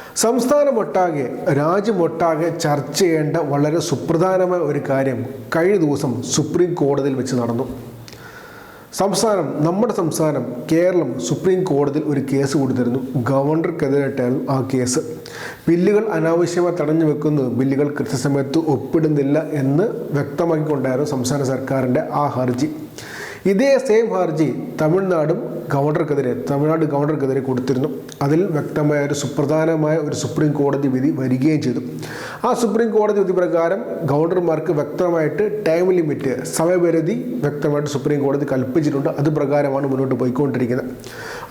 സംസ്ഥാനമൊട്ടാകെ രാജ്യമൊട്ടാകെ ചർച്ച ചെയ്യേണ്ട വളരെ സുപ്രധാനമായ ഒരു കാര്യം കഴിഞ്ഞ ദിവസം സുപ്രീം കോടതിയിൽ വെച്ച് നടന്നു. സംസ്ഥാനം നമ്മുടെ സംസ്ഥാനം കേരളം സുപ്രീം കോടതിയിൽ ഒരു കേസ് കൊടുത്തിരുന്നു. ഗവർണർക്കെതിരായിട്ടായിരുന്നു ആ കേസ്. ബില്ലുകൾ അനാവശ്യമായി തടഞ്ഞു വെക്കുന്നത് ബില്ലുകൾ കൃത്യസമയത്ത് ഒപ്പിടുന്നില്ല എന്ന് വ്യക്തമാക്കിക്കൊണ്ടായിരുന്നു സംസ്ഥാന സർക്കാരിന്റെ ആ ഹർജി. ഇതേ സെയിം ഹർജി തമിഴ്നാടും ഗവർണർക്കെതിരെ തമിഴ്നാട് ഗവർണർക്കെതിരെ കൊടുത്തിരുന്നു. അതിൽ വ്യക്തമായ ഒരു സുപ്രധാനമായ ഒരു സുപ്രീം കോടതി വിധി വരികയും ചെയ്തു. ആ സുപ്രീം കോടതി വിധി പ്രകാരം ഗവർണർമാർക്ക് വ്യക്തമായിട്ട് ടൈം ലിമിറ്റ് സമയപരിധി വ്യക്തമായിട്ട് സുപ്രീം കോടതി കൽപ്പിച്ചിട്ടുണ്ട്. അത് പ്രകാരമാണ് മുന്നോട്ട് പോയിക്കൊണ്ടിരിക്കുന്നത്.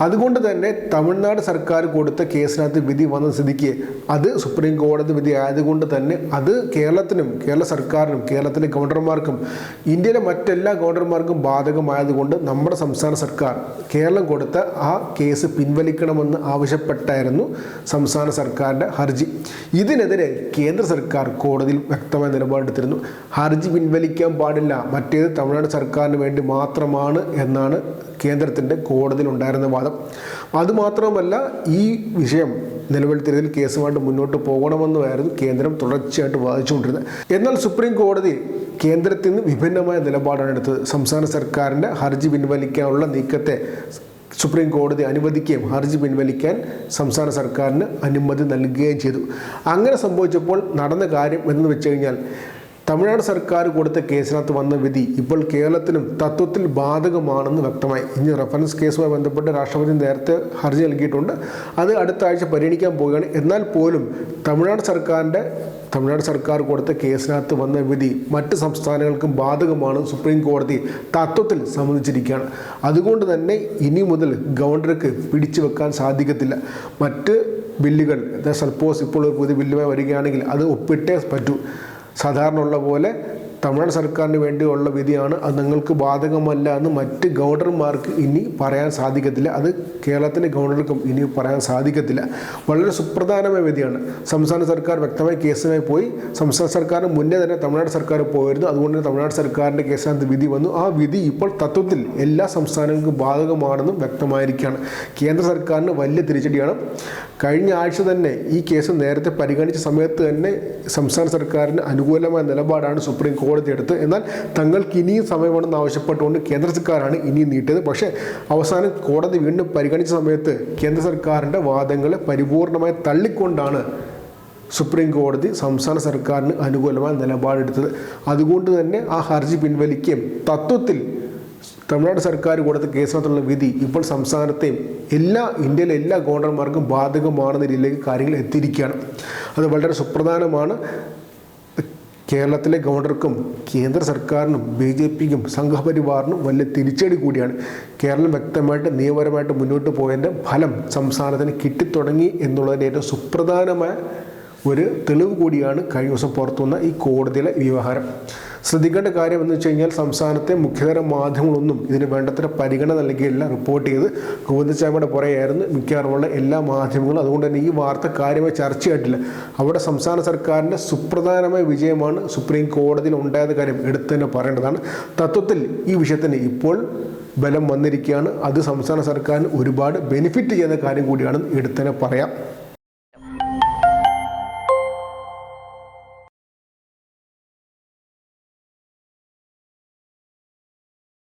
അതുകൊണ്ട് തന്നെ തമിഴ്നാട് സർക്കാർ കൊടുത്ത കേസിനകത്ത് വിധി വന്ന സ്ഥിതിക്ക് അത് സുപ്രീം കോടതി വിധി ആയതുകൊണ്ട് തന്നെ അത് കേരളത്തിനും കേരള സർക്കാരിനും കേരളത്തിലെ ഗവർണർമാർക്കും ഇന്ത്യയിലെ മറ്റെല്ലാ ഗവർണർമാർക്കും ബാധകമായതുകൊണ്ട് നമ്മുടെ സംസ്ഥാന സർക്കാർ കേരളം കൊടുത്ത ആ കേസ് പിൻവലിക്കണമെന്ന് ആവശ്യപ്പെട്ടായിരുന്നു സംസ്ഥാന സർക്കാരിന്റെ ഹർജി. ഇതിനെതിരെ കേന്ദ്ര സർക്കാർ കോടതിയിൽ വ്യക്തമായ നിലപാടെടുത്തിരുന്നു. ഹർജി പിൻവലിക്കാൻ പാടില്ല. മറ്റേത് തമിഴ്നാട് സർക്കാരിന് വേണ്ടി മാത്രമാണ് എന്നാണ് കേന്ദ്രത്തിന്റെ കോടതിയിലുണ്ടായിരുന്ന വാദം. അതുമാത്രമല്ല ഈ വിഷയം നിലവിൽ തിരുതൽ കേസുമായിട്ട് മുന്നോട്ട് പോകണമെന്നുമായിരുന്നു കേന്ദ്രം തുടർച്ചയായിട്ട് വാദിച്ചുകൊണ്ടിരുന്നത്. എന്നാൽ സുപ്രീം കോടതി കേന്ദ്രത്തിൽ നിന്ന് വിഭിന്നമായ നിലപാടാണ് എടുത്തത്. സംസ്ഥാന സർക്കാരിന്റെ ഹർജി പിൻവലിക്കാനുള്ള നീക്കത്തെ സുപ്രീം കോടതി അനുവദിക്കുകയും ഹർജി പിൻവലിക്കാൻ സംസ്ഥാന സർക്കാരിന് അനുമതി നൽകുകയും ചെയ്തു. അങ്ങനെ സംഭവിച്ചപ്പോൾ നടന്ന കാര്യം എന്ന് വെച്ച് കഴിഞ്ഞാൽ തമിഴ്നാട് സർക്കാർ കൊടുത്ത കേസിനകത്ത് വന്ന വിധി ഇപ്പോൾ കേരളത്തിനും തത്വത്തിൽ ബാധകമാണെന്ന് വ്യക്തമായി. ഇനി റെഫറൻസ് കേസുമായി ബന്ധപ്പെട്ട് രാഷ്ട്രപതി നേരത്തെ ഹർജി നൽകിയിട്ടുണ്ട്. അത് അടുത്ത ആഴ്ച പരിഗണിക്കാൻ പോവുകയാണ്. എന്നാൽ പോലും തമിഴ്നാട് സർക്കാരിന്റെ തമിഴ്നാട് സർക്കാർ കൊടുത്ത കേസിനകത്ത് വന്ന വിധി മറ്റ് സംസ്ഥാനങ്ങൾക്കും ബാധകമാണ് സുപ്രീം കോടതി തത്വത്തിൽ സമ്മതിച്ചിരിക്കുകയാണ്. അതുകൊണ്ട് തന്നെ ഇനി മുതൽ ഗവർണർക്ക് പിടിച്ചു വെക്കാൻ സാധിക്കത്തില്ല. മറ്റ് ബില്ലുകൾ സപ്പോസ് ഇപ്പോൾ ഒരു പുതിയ ബില്ലുമായി വരികയാണെങ്കിൽ അത് ഒപ്പിട്ടേ പറ്റൂ. സാധാരണ ഉള്ള പോലെ തമിഴ്നാട് സർക്കാരിന് വേണ്ടിയുള്ള വിധിയാണ്. അത് നിങ്ങൾക്ക് ബാധകമല്ല എന്ന് മറ്റ് ഗവർണർമാർക്ക് ഇനി പറയാൻ സാധിക്കത്തില്ല. അത് കേരളത്തിലെ ഗവർണർക്കും ഇനി പറയാൻ സാധിക്കത്തില്ല. വളരെ സുപ്രധാനമായ വിധിയാണ്. സംസ്ഥാന സർക്കാർ വ്യക്തമായി കേസുമായി പോയി. സംസ്ഥാന സർക്കാരിന് മുന്നേ തന്നെ തമിഴ്നാട് സർക്കാർ പോയിരുന്നു. അതുകൊണ്ട് തന്നെ തമിഴ്നാട് സർക്കാരിന്റെ കേസിനകത്ത് വിധി വന്നു. ആ വിധി ഇപ്പോൾ തത്വത്തിൽ എല്ലാ സംസ്ഥാനങ്ങൾക്കും ബാധകമാണെന്നും വ്യക്തമായിരിക്കുകയാണ്. കേന്ദ്ര സർക്കാരിന് വലിയ തിരിച്ചടിയാണ്. കഴിഞ്ഞ ആഴ്ച തന്നെ ഈ കേസ് നേരത്തെ പരിഗണിച്ച സമയത്ത് തന്നെ സംസ്ഥാന സർക്കാരിന് അനുകൂലമായ നിലപാടാണ് സുപ്രീം കോടതി എടുത്തത് എന്നാൽ തങ്ങൾക്ക് ഇനിയും സമയമാണെന്ന് ആവശ്യപ്പെട്ടുകൊണ്ട് കേന്ദ്ര സർക്കാരാണ് ഇനിയും നീട്ടിയത്. പക്ഷേ അവസാനം കോടതി വീണ്ടും പരിഗണിച്ച സമയത്ത് കേന്ദ്ര സർക്കാരിന്റെ വാദങ്ങളെ പരിപൂർണമായി തള്ളിക്കൊണ്ടാണ് സുപ്രീം കോടതി സംസ്ഥാന സർക്കാരിന് അനുകൂലമായ നിലപാടെടുത്തത്. അതുകൊണ്ട് തന്നെ ആ ഹർജി പിൻവലിക്കുകയും തത്വത്തിൽ തമിഴ്നാട് സർക്കാർ കൊടുത്ത കേസിനകത്തുള്ള വിധി ഇപ്പോൾ സംസ്ഥാനത്തെയും എല്ലാ ഇന്ത്യയിലെ എല്ലാ ഗവർണർമാർക്കും ബാധകമാണെന്ന രീതിയിലേക്ക് കാര്യങ്ങൾ എത്തിയിരിക്കുകയാണ്. അത് വളരെ സുപ്രധാനമാണ്. കേരളത്തിലെ ഗവർണർക്കും കേന്ദ്ര സർക്കാരിനും ബി ജെ പിക്കും സംഘപരിവാറിനും വലിയ തിരിച്ചടി കൂടിയാണ്. കേരളം വ്യക്തമായിട്ട് നിയമപരമായിട്ട് മുന്നോട്ട് പോയതിന്റെ ഫലം സംസ്ഥാനത്തിന് കിട്ടിത്തുടങ്ങി എന്നുള്ളതിന്റെ ഏറ്റവും സുപ്രധാനമായ ഒരു തെളിവ് കൂടിയാണ് കഴിഞ്ഞ ദിവസം പുറത്തു വന്ന ഈ കോടതിയിലെ വ്യവഹാരം. ശ്രദ്ധിക്കേണ്ട കാര്യം എന്ന് വെച്ച് കഴിഞ്ഞാൽ സംസ്ഥാനത്തെ മുഖ്യതര മാധ്യമങ്ങളൊന്നും ഇതിന് വേണ്ടത്ര പരിഗണന നൽകിയില്ല. റിപ്പോർട്ട് ചെയ്ത് ഗോവിന്ദച്ചാമിയുടെ പുറകെയായിരുന്നു മിക്കവാറുമുള്ള എല്ലാ മാധ്യമങ്ങളും. അതുകൊണ്ട് തന്നെ ഈ വാർത്ത കാര്യമായി ചർച്ചയായിട്ടില്ല. അവിടെ സംസ്ഥാന സർക്കാരിന്റെ സുപ്രധാനമായ വിജയമാണ് സുപ്രീം കോടതിയിൽ ഉണ്ടായത് കാര്യം എടുത്തു തന്നെ പറയേണ്ടതാണ്. തത്വത്തിൽ ഈ വിഷയത്തിന് ഇപ്പോൾ ബലം വന്നിരിക്കുകയാണ്. അത് സംസ്ഥാന സർക്കാരിന് ഒരുപാട് ബെനിഫിറ്റ് ചെയ്യുന്ന കാര്യം കൂടിയാണ് എടുത്തു തന്നെ പറയാം.